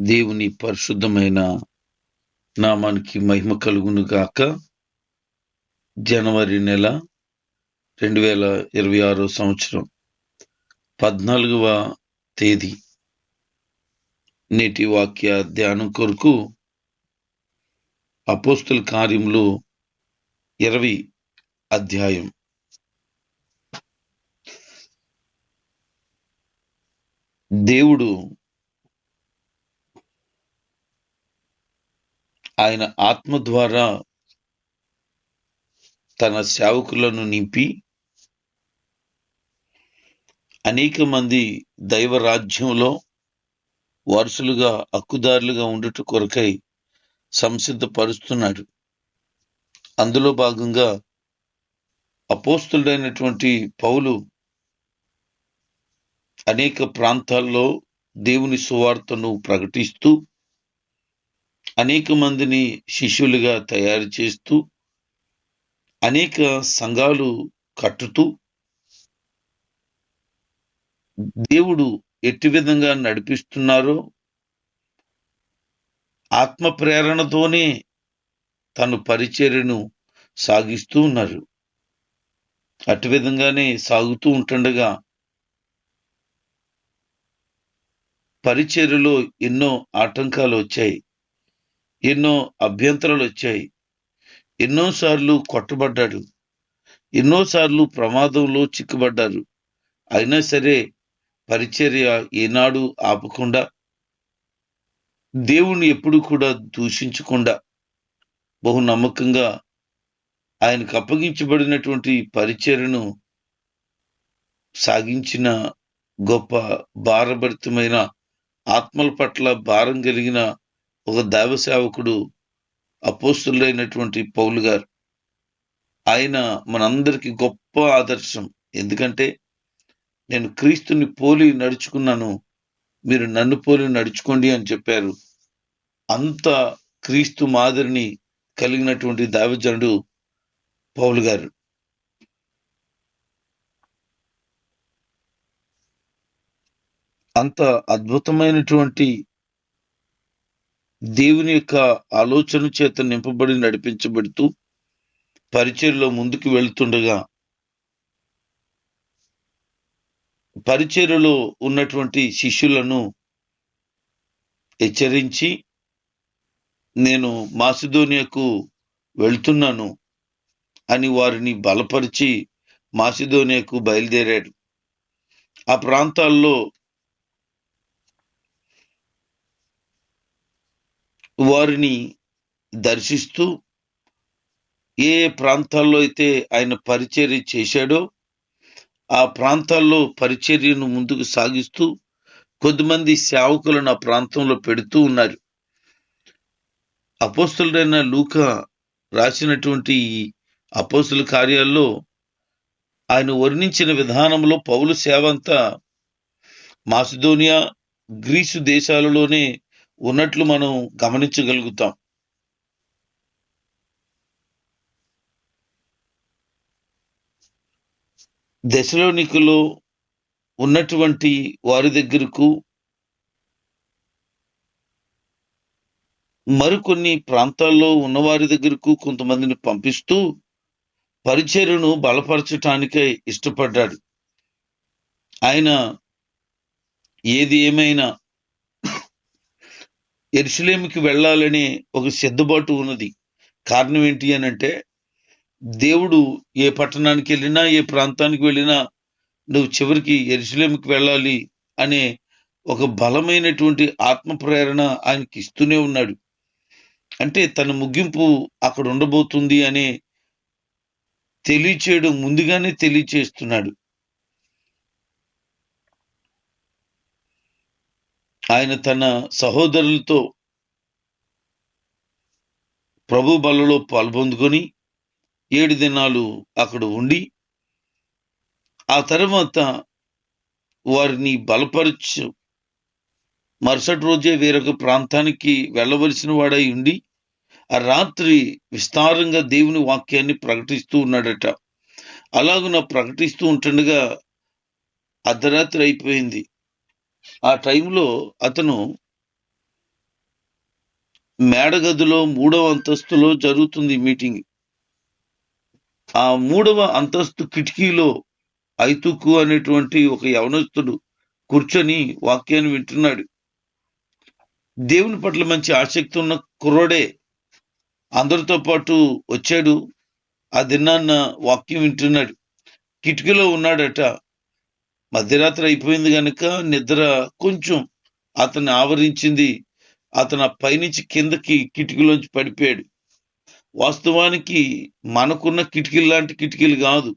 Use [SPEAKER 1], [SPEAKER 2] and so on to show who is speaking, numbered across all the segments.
[SPEAKER 1] దేవుని పరిశుద్ధమైన నామానికి మహిమ కలుగును గాక. జనవరి నెల రెండు వేల ఇరవై ఆరో సంవత్సరం పద్నాలుగవ తేదీ నేటి వాక్య ధ్యానం కొరకు అపోస్తుల కార్యంలో ఇరవై అధ్యాయం. దేవుడు ఆయన ఆత్మ ద్వారా తన సేవకులను నింపి అనేక మంది దైవ రాజ్యంలో వారసులుగా హక్కుదారులుగా ఉండుట కొరకై సంసిద్ధపరుస్తున్నాడు. అందులో భాగంగా అపోస్తుడైనటువంటి పౌలు అనేక ప్రాంతాల్లో దేవుని సువార్తను ప్రకటిస్తూ అనేక మందిని శిష్యులుగా తయారు చేస్తూ అనేక సంఘాలు కట్టుతూ దేవుడు ఎట్టి విధంగా నడిపిస్తున్నారో ఆత్మ ప్రేరణతోనే తను పరిచర్యను సాగిస్తూ ఉన్నారు. అటు విధంగానే సాగుతూ ఉంటుండగా పరిచర్యలో ఎన్నో ఆటంకాలు వచ్చాయి. ఎన్నో అభ్యంతరాలు వచ్చాయి. ఎన్నోసార్లు కొట్టబడ్డాడు. ఎన్నోసార్లు ప్రమాదంలో చిక్కుబడ్డారు అయినా సరే పరిచర్య ఏనాడు ఆపకుండా దేవుణ్ణి ఎప్పుడు కూడా దూషించకుండా బహు నమ్మకంగా ఆయనకు అప్పగించబడినటువంటి పరిచర్యను సాగించిన గొప్ప భారభరితమైన ఆత్మల పట్ల భారం కలిగిన ఒక దైవ సేవకుడు అపోస్తులైనటువంటి పౌలు గారు. ఆయన మనందరికీ గొప్ప ఆదర్శం. ఎందుకంటే నేను క్రీస్తుని పోలి నడుచుకున్నాను మీరు నన్ను పోలి నడుచుకోండి అని చెప్పారు. అంత క్రీస్తు మాదిరిని కలిగినటువంటి దైవజనుడు పౌలు గారు. అంత అద్భుతమైనటువంటి దేవుని యొక్క ఆలోచన చేత నింపబడి నడిపించబడుతూ పరిచయలో ముందుకు వెళ్తుండగా పరిచర్యలో ఉన్నటువంటి శిష్యులను హెచ్చరించి నేను మాసిదోనియాకు వెళ్తున్నాను అని వారిని బలపరిచి మాసిదోనియాకు బయలుదేరాడు. ఆ ప్రాంతాల్లో వారిని దర్శిస్తూ ఏ ప్రాంతాల్లో అయితే ఆయన పరిచర్య చేశాడో ఆ ప్రాంతాల్లో పరిచర్యను ముందుకు సాగిస్తూ కొద్దిమంది సేవకులను ఆ ప్రాంతంలో పెడుతూ ఉన్నారు. అపోస్తులైన లూక రాసినటువంటి అపోస్తుల కార్యాల్లో ఆయన వర్ణించిన విధానంలో పౌలు సేవ అంతా మాసిదోనియా గ్రీసు దేశాలలోనే ఉన్నట్లు మనం గమనించగలుగుతాం. దశలోనికలో ఉన్నటువంటి వారి దగ్గరకు మరికొన్ని ప్రాంతాల్లో ఉన్నవారి దగ్గరకు కొంతమందిని పంపిస్తూ పరిచర్యను బలపరచటానికై ఇష్టపడ్డాడు. ఆయన ఏది ఏమైనా ఎరుసలేమికి వెళ్ళాలనే ఒక సిద్ధబాటు ఉన్నది. కారణం ఏంటి అని అంటే దేవుడు ఏ పట్టణానికి వెళ్ళినా ఏ ప్రాంతానికి వెళ్ళినా నువ్వు చివరికి ఎరుసలేమికి వెళ్ళాలి అనే ఒక బలమైనటువంటి ఆత్మ ప్రేరణ ఆయనకి ఇస్తూనే ఉన్నాడు. అంటే తన ముగింపు అక్కడ ఉండబోతుంది అనే తెలియచేయడం ముందుగానే తెలియచేస్తున్నాడు. ఆయన తన సహోదరులతో ప్రభు బలలో పాల్పొందుకొని ఏడు దినాలు అక్కడ ఉండి ఆ తర్వాత వారిని బలపరచు. మరుసటి రోజే వేరొక ప్రాంతానికి వెళ్ళవలసిన వాడై ఉండి ఆ రాత్రి విస్తారంగా దేవుని వాక్యాన్ని ప్రకటిస్తూ ఉన్నాడట. అలాగున ప్రకటిస్తూ ఉంటుండగా అర్ధరాత్రి అయిపోయింది. ఆ టైంలో అతను మేడగదిలో మూడవ అంతస్తులో జరుగుతుంది మీటింగ్. ఆ మూడవ అంతస్తు కిటికీలో ఐతుకు అనేటువంటి ఒక యవనస్తుడు కూర్చొని వాక్యాన్ని వింటున్నాడు. దేవుని పట్ల మంచి ఆసక్తి ఉన్న కుర్రోడే అందరితో పాటు వచ్చాడు. ఆ దిన్నాన్న వాక్యం వింటున్నాడు. కిటికీలో ఉన్నాడట మధ్యరాత్రి అయిపోయింది కనుక నిద్ర కొంచెం అతన్ని ఆవరించింది. అతను ఆ పైనుంచి కిందకి కిటికీలోంచి పడిపోయాడు. వాస్తవానికి మనకున్న కిటికీలు లాంటి కిటికీలు కాదు.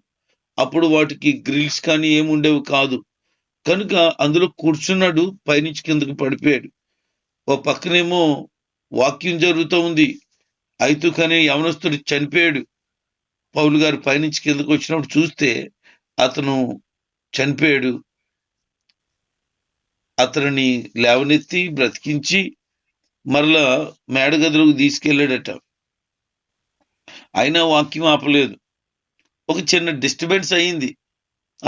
[SPEAKER 1] అప్పుడు వాటికి గ్రిల్స్ కానీ ఏముండేవి కాదు. కనుక అందులో కూర్చున్నాడు పైనుంచి కిందకి పడిపోయాడు. ఓ పక్కనేమో వాక్యం జరుగుతూ ఉంది. అయితే కానీ యవనస్తుడు చనిపోయాడు. పౌలు గారు పైనుంచి కిందకు వచ్చినప్పుడు చూస్తే అతను చనిపోయాడు. అతనిని లేవనెత్తి బ్రతికించి మరలా మేడగదిలోకి తీసుకెళ్ళాడట. అయినా వాక్యం ఆపలేదు. ఒక చిన్న డిస్టర్బెన్స్ అయింది.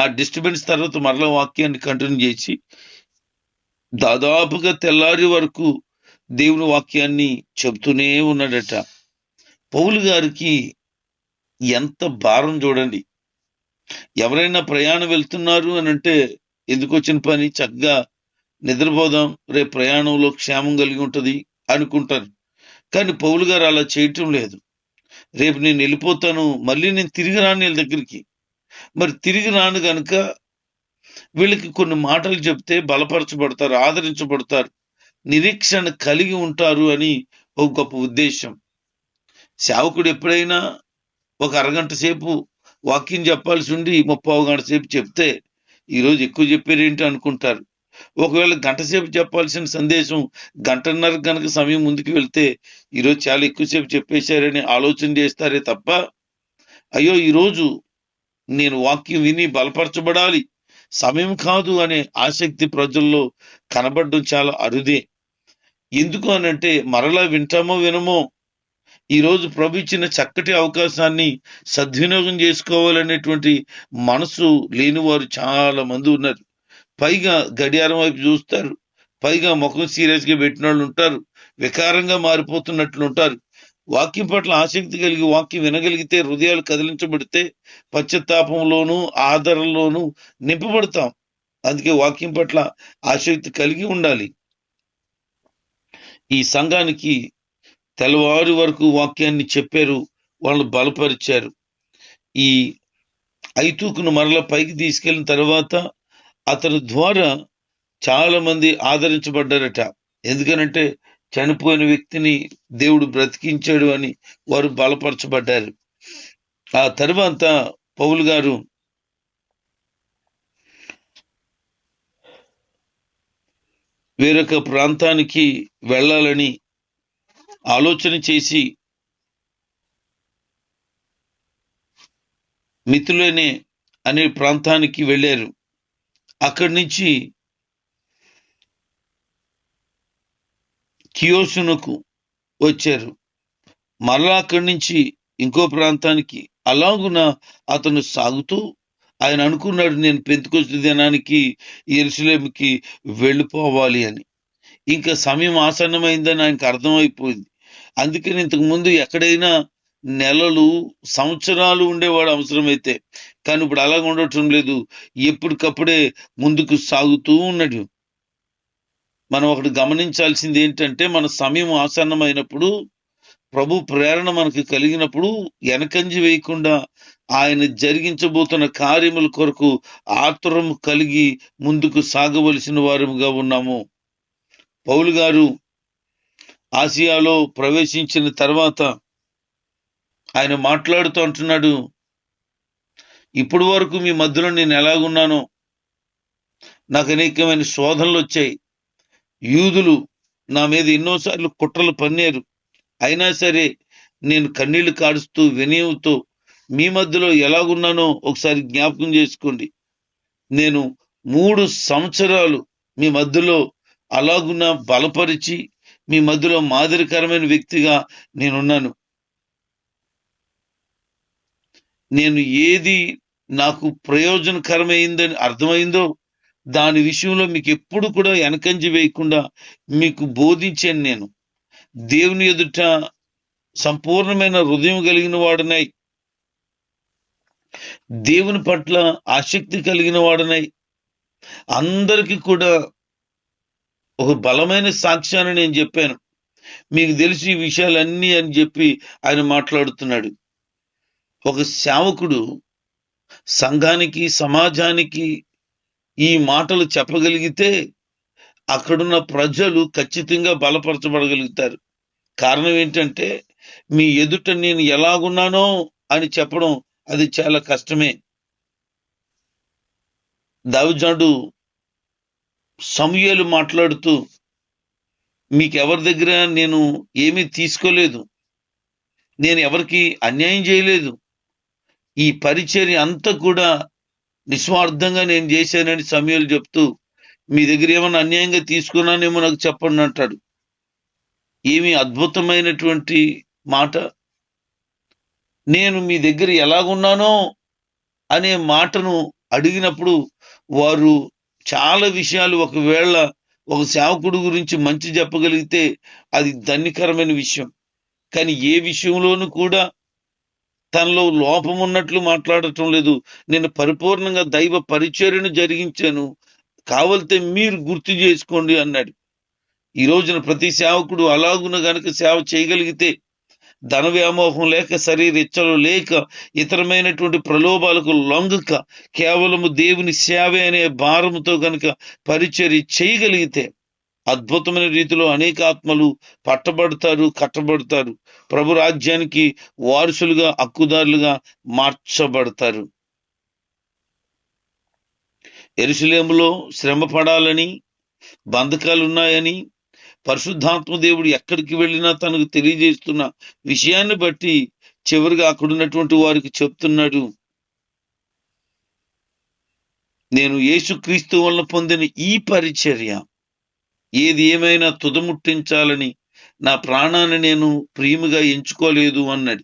[SPEAKER 1] ఆ డిస్టర్బెన్స్ తర్వాత మరలా వాక్యాన్ని కంటిన్యూ చేసి దాదాపుగా తెల్లారి వరకు దేవుని వాక్యాన్ని చెబుతూనే ఉన్నాడట. పౌలు గారికి ఎంత భారం చూడండి. ఎవరైనా ప్రయాణం వెళ్తున్నారు అని అంటే ఎందుకు వచ్చిన పని? చక్కగా నిద్రపోదాం రేపు ప్రయాణంలో క్షేమం కలిగి ఉంటుంది అనుకుంటారు. కానీ పౌలు గారు అలా చేయటం లేదు. రేపు నేను వెళ్ళిపోతాను మళ్ళీ నేను తిరిగి రాను వీళ్ళ దగ్గరికి. మరి తిరిగి రాను గనుక వీళ్ళకి కొన్ని మాటలు చెప్తే బలపరచబడతారు ఆదరించబడతారు నిరీక్షణ కలిగి ఉంటారు అని ఒక గొప్ప ఉద్దేశం. సేవకుడు ఎప్పుడైనా ఒక అరగంట సేపు వాక్యం చెప్పాల్సి ఉండి ముప్పావు గంట సేపు చెప్తే ఈరోజు ఎక్కువ చెప్పారేంటి అనుకుంటారు? ఒకవేళ గంట సేపు చెప్పాల్సిన సందేశం గంటన్నర కనుక సమయం ముందుకు వెళ్తే ఈరోజు చాలా ఎక్కువసేపు చెప్పేశారని ఆలోచన చేస్తారే తప్ప అయ్యో ఈరోజు నేను వాక్యం విని బలపరచబడాలి సమయం కాదు అనే ఆసక్తి ప్రజల్లో కనబడడం చాలా అరుదే. ఎందుకు అనంటే మరలా వింటామో వినమో ఈరోజు ప్రభు ఇచ్చిన చక్కటి అవకాశాన్ని సద్వినియోగం చేసుకోవాలనేటువంటి మనసు లేని వారు చాలా మంది ఉన్నారు. పైగా గడియారం వైపు చూస్తారు. పైగా ముఖం సీరియస్గా పెట్టిన వాళ్ళు ఉంటారు. వికారంగా మారిపోతున్నట్లు ఉంటారు. వాక్యం పట్ల ఆసక్తి కలిగి వాక్యం వినగలిగితే హృదయాలు కదిలించబడితే పశ్చాత్తాపంలోనూ ఆదరణలోనూ నింపబడతాం. అందుకే వాక్యం పట్ల ఆసక్తి కలిగి ఉండాలి. ఈ సంఘానికి తెల్లవారు వరకు వాక్యాన్ని చెప్పారు వాళ్ళు బలపరిచారు. ఈ ఐతూకును మరల పైకి తీసుకెళ్ళిన తర్వాత అతని ద్వారా చాలామంది ఆదరించబడ్డారట. ఎందుకనంటే చనిపోయిన వ్యక్తిని దేవుడు బ్రతికించాడు అని వారు బలపరచబడ్డారు. ఆ తర్వాత పౌలు గారు వేరొక ప్రాంతానికి వెళ్ళాలని ఆలోచన చేసి మిథులేనే అనే ప్రాంతానికి వెళ్ళారు. అక్కడి నుంచి కియోసునకు వచ్చారు. మరలా అక్కడి నుంచి ఇంకో ప్రాంతానికి అలాగున అతను సాగుతూ ఆయన అనుకున్నాడు నేను పెంతుకొచ్చిన దినానికి ఎరుసలేమికి వెళ్ళిపోవాలి అని. ఇంకా సమయం ఆసన్నమైందని ఆయనకు అర్థమైపోయింది. అందుకని ఇంతకు ముందు ఎక్కడైనా నెలలు సంవత్సరాలు ఉండేవాడు అవసరమైతే. కానీ ఇప్పుడు అలాగ ఉండటం లేదు. ఎప్పటికప్పుడే ముందుకు సాగుతూ ఉన్నాడు మనం ఒకటి గమనించాల్సింది ఏంటంటే మన సమయం ఆసన్నమైనప్పుడు ప్రభు ప్రేరణ మనకు కలిగినప్పుడు వెనకంజి వేయకుండా ఆయన జరిగించబోతున్న కార్యముల కొరకు ఆతురం కలిగి ముందుకు సాగవలసిన వారముగా ఉన్నాము. పౌలు గారు ఆసియాలో ప్రవేశించిన తర్వాత ఆయన మాట్లాడుతూ అంటున్నాడు ఇప్పటి వరకు మీ మధ్యలో నేను ఎలాగున్నానో నాకు అనేకమైన శోధనలు వచ్చాయి. యూదులు నా మీద ఎన్నోసార్లు కుట్రలు పన్నారు. అయినా సరే నేను కన్నీళ్ళు కాడుస్తూ వినయంతో మీ మధ్యలో ఎలాగున్నానో ఒకసారి జ్ఞాపకం చేసుకోండి. నేను మూడు సంవత్సరాలు మీ మధ్యలో అలాగున్న బలపరిచి మీ మధ్యలో మాదిరికరమైన వ్యక్తిగా నేనున్నాను. నేను ఏది నాకు ప్రయోజనకరమైందని అర్థమైందో దాని విషయంలో మీకు ఎప్పుడు కూడా వెనకంజి వేయకుండా మీకు బోధించాను నేను. దేవుని ఎదుట సంపూర్ణమైన హృదయం కలిగిన వాడనై. దేవుని పట్ల ఆసక్తి కలిగిన వాడనై. అందరికీ కూడా ఒక బలమైన సాక్ష్యాన్ని నేను చెప్పాను. మీకు తెలిసి ఈ విషయాలన్నీ అని చెప్పి ఆయన మాట్లాడుతున్నాడు. ఒక సేవకుడు సంఘానికి సమాజానికి ఈ మాటలు చెప్పగలిగితే అక్కడున్న ప్రజలు ఖచ్చితంగా బలపరచబడగలుగుతారు. కారణం ఏంటంటే మీ ఎదుట నేను ఎలాగున్నానో అని చెప్పడం అది చాలా కష్టమే. దావిజాడు సమూయేలు మాట్లాడుతూ మీకు ఎవరి దగ్గర నేను ఏమీ తీసుకోలేదు? నేను ఎవరికి అన్యాయం చేయలేదు? ఈ పరిచర్య అంతా కూడా నిస్వార్థంగా నేను చేశానని సమయాలు చెప్తూ మీ దగ్గర ఏమైనా అన్యాయంగా తీసుకున్నానేమో నాకు చెప్పండి అంటాడు. ఏమి అద్భుతమైనటువంటి మాట. నేను మీ దగ్గర ఎలాగున్నానో అనే మాటను అడిగినప్పుడు వారు చాలా విషయాలు ఒకవేళ ఒక సేవకుడు గురించి మంచి చెప్పగలిగితే అది ధన్యకరమైన విషయం. కానీ ఏ విషయంలోనూ కూడా తనలో లోపం ఉన్నట్లు మాట్లాడటం లేదు. నేను పరిపూర్ణంగా దైవ పరిచర్యను జరిగించాను. కావలితే మీరు గుర్తు చేసుకోండి అన్నాడు. ఈ రోజున ప్రతి సేవకుడు అలాగున గనక సేవ చేయగలిగితే ధన వ్యామోహం లేక శరీర ఇచ్చలు లేక ఇతరమైనటువంటి ప్రలోభాలకు లొంగక కేవలము దేవుని సేవే అనే భారముతో కనుక పరిచర్య చేయగలిగితే అద్భుతమైన రీతిలో అనేక ఆత్మలు పట్టబడతారు కట్టబడతారు. ప్రభు రాజ్యానికి వారసులుగా హక్కుదారులుగా మార్చబడతారు. ఎరుసలేములో శ్రమ పడాలని బంధకాలు ఉన్నాయని పరిశుద్ధాత్మ దేవుడు ఎక్కడికి వెళ్ళినా తనకు తెలియజేస్తున్న విషయాన్ని బట్టి చివరిగా అక్కడ ఉన్నటువంటి వారికి చెప్తున్నాడు. నేను యేసుక్రీస్తు వలన పొందిన ఈ పరిచర్య ఏది ఏమైనా తుదముట్టించాలని నా ప్రాణాన్ని నేను ప్రియముగా ఎంచుకోలేదు అన్నాడు.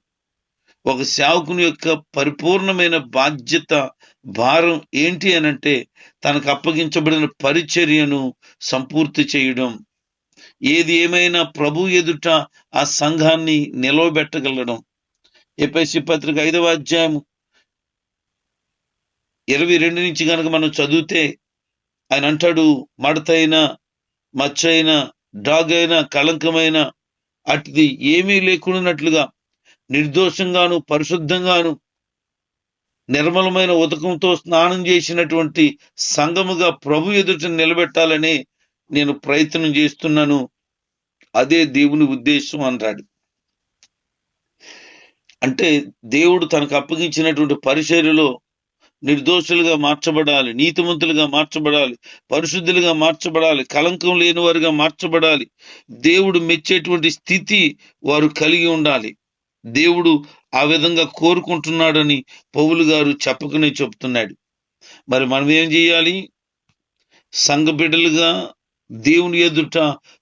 [SPEAKER 1] ఒక సేవకుని యొక్క పరిపూర్ణమైన బాధ్యత భారం ఏంటి అనంటే తనకు అప్పగించబడిన పరిచర్యను సంపూర్తి చేయడం. ఏది ఏమైనా ప్రభు ఎదుట ఆ సంఘాన్ని నిలవబెట్టగలడం. ఎపిసి పత్రిక ఐదవ అధ్యాయం ఇరవై రెండు నుంచి కనుక మనం చదివితే ఆయన అంటాడు మడతైన మచ్చైన డాగ్ అయిన కళంకమైన అటుది ఏమీ లేకున్నట్లుగా నిర్దోషంగాను పరిశుద్ధంగాను నిర్మలమైన ఉదకంతో స్నానం చేసినటువంటి సంఘముగా ప్రభు ఎదుట నిలబెట్టాలని నేను ప్రయత్నం చేస్తున్నాను అదే దేవుని ఉద్దేశం అన్నాడు. అంటే దేవుడు తనకు అప్పగించినటువంటి పరిచర్యలో నిర్దోషులుగా మార్చబడాలి నీతిమంతులుగా మార్చబడాలి పరిశుద్ధులుగా మార్చబడాలి కలంకం లేని వారుగా మార్చబడాలి. దేవుడు మెచ్చేటువంటి స్థితి వారు కలిగి ఉండాలి. దేవుడు ఆ విధంగా కోరుకుంటున్నాడని పౌలు గారు చెప్పకనే చెప్తున్నాడు. మరి మనం ఏం చేయాలి? సంఘ బిడ్డలుగా దేవుని ఎదుట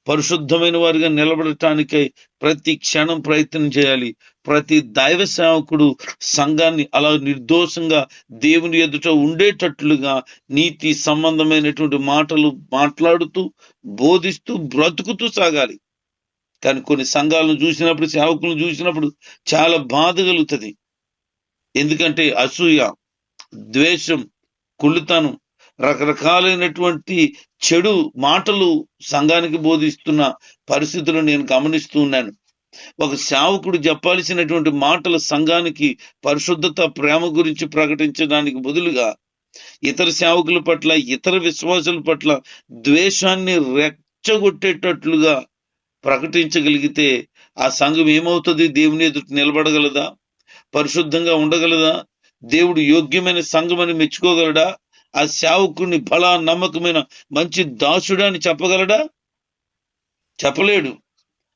[SPEAKER 1] పరిశుద్ధమైన వారిగా నిలబడటానికై ప్రతి క్షణం ప్రయత్నం చేయాలి. ప్రతి దైవ సేవకుడు సంఘాన్ని అలా నిర్దోషంగా దేవుని ఎదుట ఉండేటట్లుగా నీతి సంబంధమైనటువంటి మాటలు మాట్లాడుతూ బోధిస్తూ బ్రతుకుతూ సాగాలి. కానీ కొన్ని సంఘాలను చూసినప్పుడు సేవకులను చూసినప్పుడు చాలా బాధ కలుగుతుంది. ఎందుకంటే అసూయ ద్వేషం కుళ్ళుతనం రకరకాలైనటువంటి చెడు మాటలు సంఘానికి బోధిస్తున్న పరిస్థితులు నేను గమనిస్తూ ఉన్నాను. ఒక సేవకుడు చెప్పాల్సినటువంటి మాటల సంఘానికి పరిశుద్ధత ప్రేమ గురించి ప్రకటించడానికి బదులుగా ఇతర సేవకుల పట్ల ఇతర విశ్వాసుల పట్ల ద్వేషాన్ని రెచ్చగొట్టేటట్లుగా ప్రకటించగలిగితే ఆ సంఘం ఏమవుతుంది? దేవుని ఎదుట నిలబడగలదా? పరిశుద్ధంగా ఉండగలదా? దేవుడు యోగ్యమైన సంఘం అని మెచ్చుకోగలడా? ఆ సేవకుని బలా నమ్మకమైన మంచి దాసుడా అని చెప్పగలడా? చెప్పలేడు.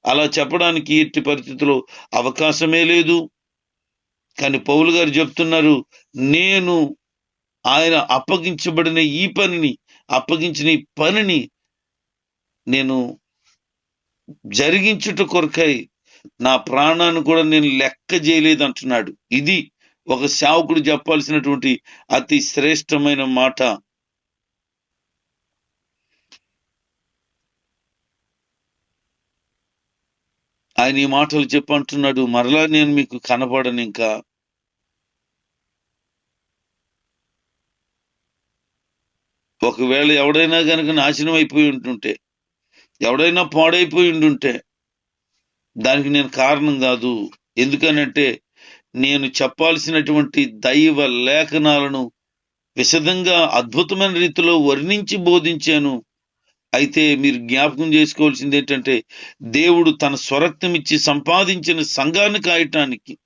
[SPEAKER 1] అలా చెప్పడానికి ఎట్టి పరిస్థితిలో అవకాశమే లేదు. కానీ పౌలు గారు చెప్తున్నారు నేను ఆయన అప్పగించబడిన ఈ పనిని అప్పగించిన ఈ పనిని నేను జరిగించుట కొరకై నా ప్రాణాన్ని కూడా నేను లెక్క చేయలేదు అంటున్నాడు ఇది ఒక సేవకుడు చెప్పాల్సినటువంటి అతి శ్రేష్టమైన మాట. ఆయన ఈ మాటలు చెప్పంటున్నాడు మరలా నేను మీకు కనపడను ఇంకా. ఒకవేళ ఎవడైనా కనుక నాశనం అయిపోయి ఉంటుంటే ఎవడైనా పాడైపోయి ఉండుంటే దానికి నేను కారణం కాదు. ఎందుకనంటే నేను చెప్పాల్సినటువంటి దైవ లేఖనాలను విశదంగా అద్భుతమైన రీతిలో వర్ణించి బోధించాను. అయితే మీరు జ్ఞాపకం చేసుకోవాల్సింది ఏంటంటే దేవుడు తన స్వరక్తం ఇచ్చి సంపాదించిన సంఘాన్ని కాయటానికి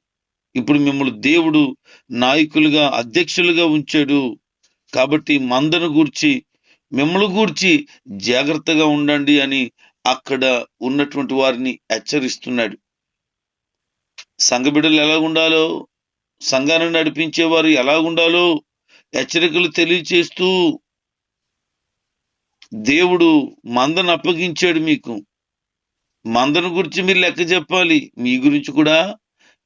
[SPEAKER 1] ఇప్పుడు మిమ్మల్ని దేవుడు నాయకులుగా అధ్యక్షులుగా ఉంచాడు. కాబట్టి మందను గూర్చి మిమ్మల్ని గూర్చి జాగ్రత్తగా ఉండండి అని అక్కడ ఉన్నటువంటి వారిని హెచ్చరిస్తున్నాడు. సంఘ బిడ్డలు ఎలా ఉండాలో సంఘాన్ని నడిపించేవారు ఎలా ఉండాలో హెచ్చరికలు తెలియచేస్తూ దేవుడు మందను అప్పగించాడు మీకు. మందను గురించి మీరు లెక్క చెప్పాలి మీ గురించి కూడా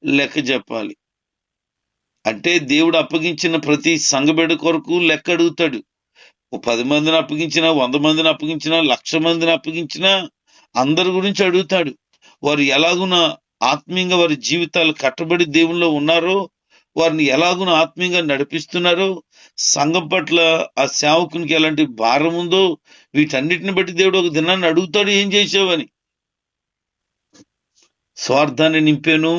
[SPEAKER 1] లెక్క చెప్పాలి. అంటే దేవుడు అప్పగించిన ప్రతి సంఘబిడ్డ కొరకు లెక్క అడుగుతాడు. ఓ పది మందిని అప్పగించినా వంద మందిని అప్పగించినా లక్ష మందిని అప్పగించినా అందరి గురించి అడుగుతాడు. వారు ఎలాగున ఆత్మీయంగా వారి జీవితాలు కట్టబడి దేవుల్లో ఉన్నారో వారిని ఎలాగున ఆత్మీయంగా నడిపిస్తున్నారో సంఘం పట్ల ఆ సేవకునికి ఎలాంటి భారం ఉందో వీటన్నిటిని బట్టి దేవుడు ఒక దినాన్ని అడుగుతాడు ఏం చేసావని? స్వార్థాన్ని నింపాను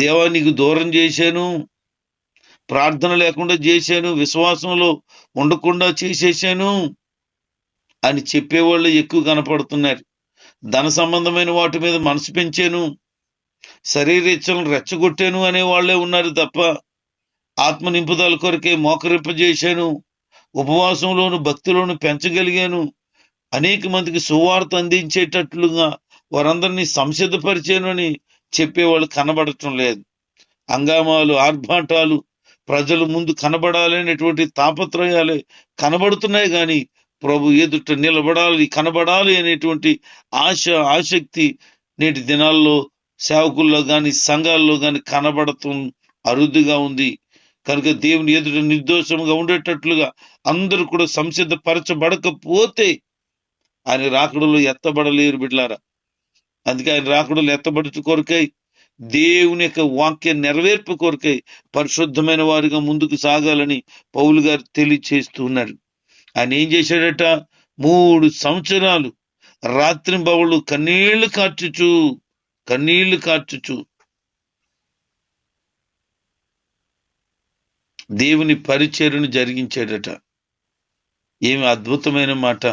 [SPEAKER 1] దేవా నీకు దూరం చేశాను ప్రార్థన లేకుండా చేశాను విశ్వాసంలో ఉండకుండా చేసేసాను అని చెప్పేవాళ్ళు ఎక్కువ కనపడుతున్నారు. ధన సంబంధమైన వాటి మీద మనసు పెంచాను. శరీరేచ్ఛలను రెచ్చగొట్టాను అనే వాళ్ళే ఉన్నారు తప్ప ఆత్మ నింపుదల కొరకే మోకరింపజేశాను. ఉపవాసంలోను భక్తిలోను పెంచగలిగాను. అనేక మందికి సువార్త అందించేటట్లుగా వారందరినీ సంసిద్ధపరిచాను అని చెప్పేవాళ్ళు కనబడటం లేదు. అంగామాలు ఆర్భాటాలు ప్రజలు ముందు కనబడాలనేటువంటి తాపత్రయాలే కనబడుతున్నాయి కానీ ప్రభు ఎదుట నిలబడాలి కనబడాలి అనేటువంటి ఆశ ఆసక్తి నేటి దినాల్లో సేవకుల్లో కానీ సంఘాల్లో కానీ కనబడటం అరుదుగా ఉంది. కనుక దేవుని ఎదుట నిర్దోషంగా ఉండేటట్లుగా అందరూ కూడా సంసిద్ధపరచబడకపోతే ఆయన రాకడలో ఎత్తబడలేరు బిడ్లారా అందుకే ఆయన రాకడలో ఎత్తబడుట కొరకై దేవుని యొక్క వాక్య నెరవేర్పు కొరకై పరిశుద్ధమైన వారిగా ముందుకు సాగాలని పౌలు గారు తెలియచేస్తూ ఉన్నారు ఆయన ఏం చేశాడట? మూడు సంవత్సరాలు రాత్రి బవులు కన్నీళ్ళు కార్చుచు కన్నీళ్ళు కార్చుచు. దేవుని పరిచర్ను జరిగించాడట. ఏమి అద్భుతమైన మాట.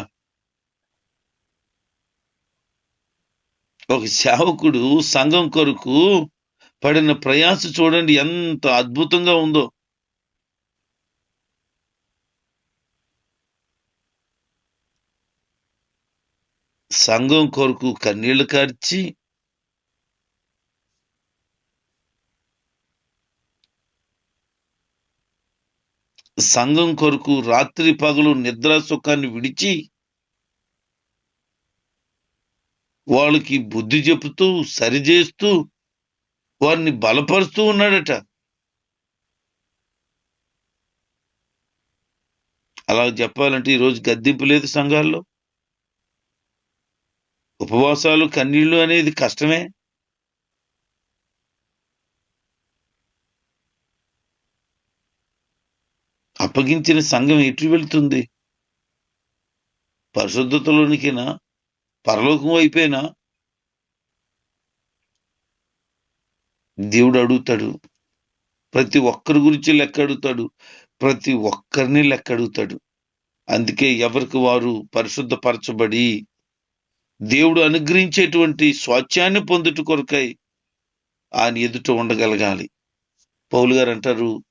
[SPEAKER 1] ఒక సేవకుడు సంఘం కొరకు పడిన ప్రయాస చూడండి ఎంత అద్భుతంగా ఉందో. సంఘం కొరకు కన్నీళ్ళు కార్చి సంఘం కొరకు రాత్రి పగలు నిద్ర సుఖాన్ని విడిచి వాళ్ళకి బుద్ధి చెబుతూ సరిచేస్తూ వారిని బలపరుస్తూ ఉన్నాడట. అలా చెప్పాలంటే ఈరోజు గద్దింపు లేదు సంఘాల్లో. ఉపవాసాలు కన్నీళ్ళు అనేది కష్టమే. అప్పగించిన సంఘం ఎటు వెళ్తుంది? పరిశుద్ధతలోనికినా? పరలోకం అయిపోయినా దేవుడు అడుగుతాడు. ప్రతి ఒక్కరి గురించి లెక్క అడుగుతాడు. ప్రతి ఒక్కరిని లెక్క అడుగుతాడు. అందుకే ఎవరికి వారు పరిశుద్ధపరచబడి దేవుడు అనుగ్రహించేటువంటి స్వాచ్యాన్ని పొందుట కొరకై ఆయన ఎదుట ఉండగలగాలి. పౌలు గారు అంటారు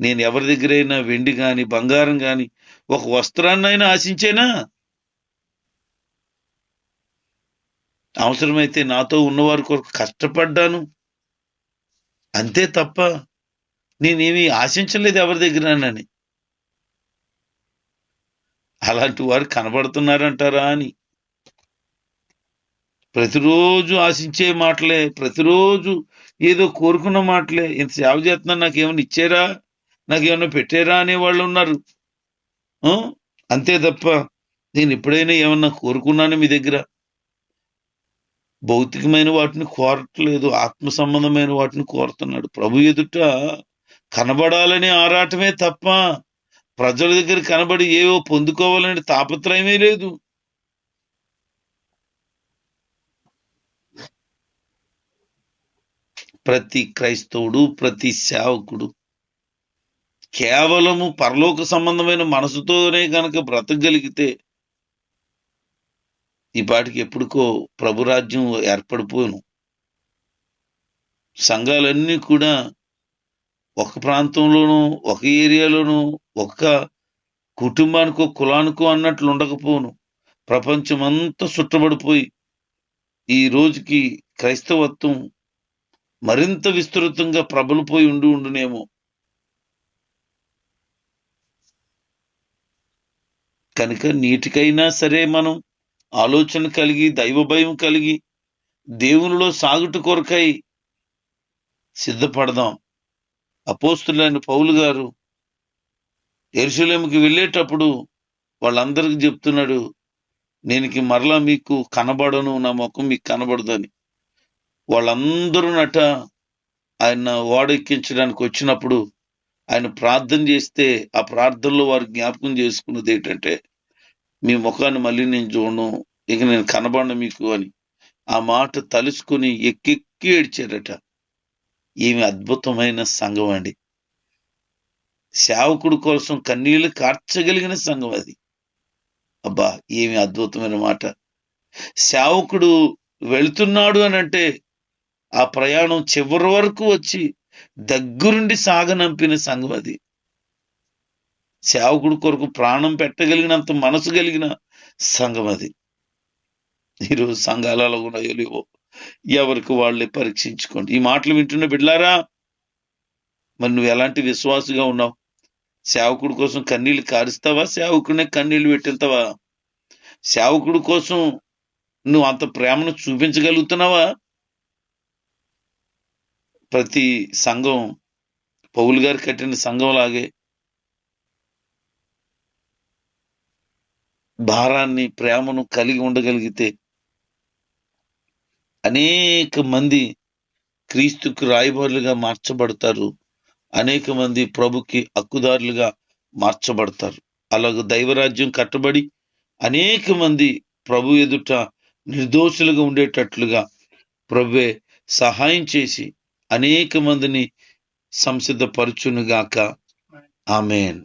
[SPEAKER 1] నేను ఎవరి దగ్గరైనా వెండి కానీ బంగారం కానీ ఒక వస్త్రాన్నైనా ఆశించేనా? అవసరమైతే నాతో ఉన్నవారి కొరకు కష్టపడ్డాను. అంతే తప్ప నేనేమి ఆశించలేదు ఎవరి దగ్గరనని. అలాంటి వారు కనబడుతున్నారంటారా అని ప్రతిరోజు ఆశించే మాటలే ప్రతిరోజు ఏదో కోరుకున్న మాటలే. ఇంత సేవ చేస్తున్నా నాకేమైనా ఇచ్చారా? నాకేమైనా పెట్టారా అనే వాళ్ళు ఉన్నారు. ఆ? అంతే తప్ప నేను ఎప్పుడైనా ఏమన్నా కోరుకున్నాను మీ దగ్గర? భౌతికమైన వాటిని కోరట్లేదు ఆత్మ సంబంధమైన వాటిని కోరుతున్నాడు. ప్రభు ఎదుట కనబడాలనే ఆరాటమే తప్ప ప్రజల దగ్గర కనబడి ఏవో పొందుకోవాలనే తాపత్రయమే లేదు. ప్రతి క్రైస్తవుడు ప్రతి సేవకుడు కేవలము పరలోక సంబంధమైన మనసుతోనే కనుక బ్రతకగలిగితే ఈ పాటికి ఎప్పుడుకో ప్రభురాజ్యం ఏర్పడిపోను. సంఘాలన్నీ కూడా ఒక ప్రాంతంలోనూ ఒక ఏరియాలోనూ ఒక కుటుంబానికో కులానికో అన్నట్లు ఉండకపోను. ప్రపంచమంతా చుట్టబడిపోయి ఈ రోజుకి క్రైస్తవత్వం మరింత విస్తృతంగా ప్రబలిపోయి ఉండి ఉండునేమో. కనుక నీటికైనా సరే మనం ఆలోచన కలిగి దైవ భయం కలిగి దేవునిలో సాగుట కొరకై సిద్ధపడదాం. అపోస్తులైన పౌలు గారు ఎరుసలేముకి వెళ్ళేటప్పుడు వాళ్ళందరికీ చెప్తున్నాడు నేనికి మరలా మీకు కనబడను నా ముఖం మీకు కనబడదని. వాళ్ళందరూ నట ఆయన ఓడెక్కించడానికి వచ్చినప్పుడు ఆయన ప్రార్థన చేస్తే ఆ ప్రార్థనలో వారు జ్ఞాపకం చేసుకున్నది ఏంటంటే మీ ముఖాన్ని మళ్ళీ నేను చూడను ఇక నేను కనబడను మీకు అని. ఆ మాట తలుసుకుని ఎక్కెక్కి ఏడ్చారట. ఈమె అద్భుతమైన సంఘం అండి. సేవకుడు కోసం కన్నీళ్ళు కార్చగలిగిన సంఘం అది. అబ్బా ఏమి అద్భుతమైన మాట. సేవకుడు వెళుతున్నాడు అని అంటే ఆ ప్రయాణం చివరి వరకు వచ్చి దగ్గరుండి సాగనంపిన సంఘం అది. సేవకుడి కొరకు ప్రాణం పెట్టగలిగినంత మనసు కలిగిన సంఘం అది. ఈరోజు సంఘాలలో ఉన్నాయో లేవో ఎవరికి వాళ్ళే పరీక్షించుకోండి. ఈ మాటలు వింటున్న బిడ్లారా మరి నువ్వు ఎలాంటి విశ్వాసగా ఉన్నావు? సేవకుడి కోసం కన్నీళ్ళు కారుస్తావా? సేవకుడినే కన్నీళ్ళు పెట్టిస్తావా సేవకుడి కోసం నువ్వు అంత ప్రేమను చూపించగలుగుతున్నావా? ప్రతి సంఘం పౌలు గారు కట్టిన సంఘం లాగే భారాన్ని ప్రేమను కలిగి ఉండగలిగితే అనేక మంది క్రీస్తుకు రాయబారులుగా మార్చబడతారు. అనేక మంది ప్రభుకి హక్కుదారులుగా మార్చబడతారు. అలాగే దైవరాజ్యం కట్టబడి అనేక మంది ప్రభు ఎదుట నిర్దోషులుగా ఉండేటట్లుగా ప్రభువే సహాయం చేసి అనేక మందిని సంసిద్ధపరచునుగాక ఆమెన్.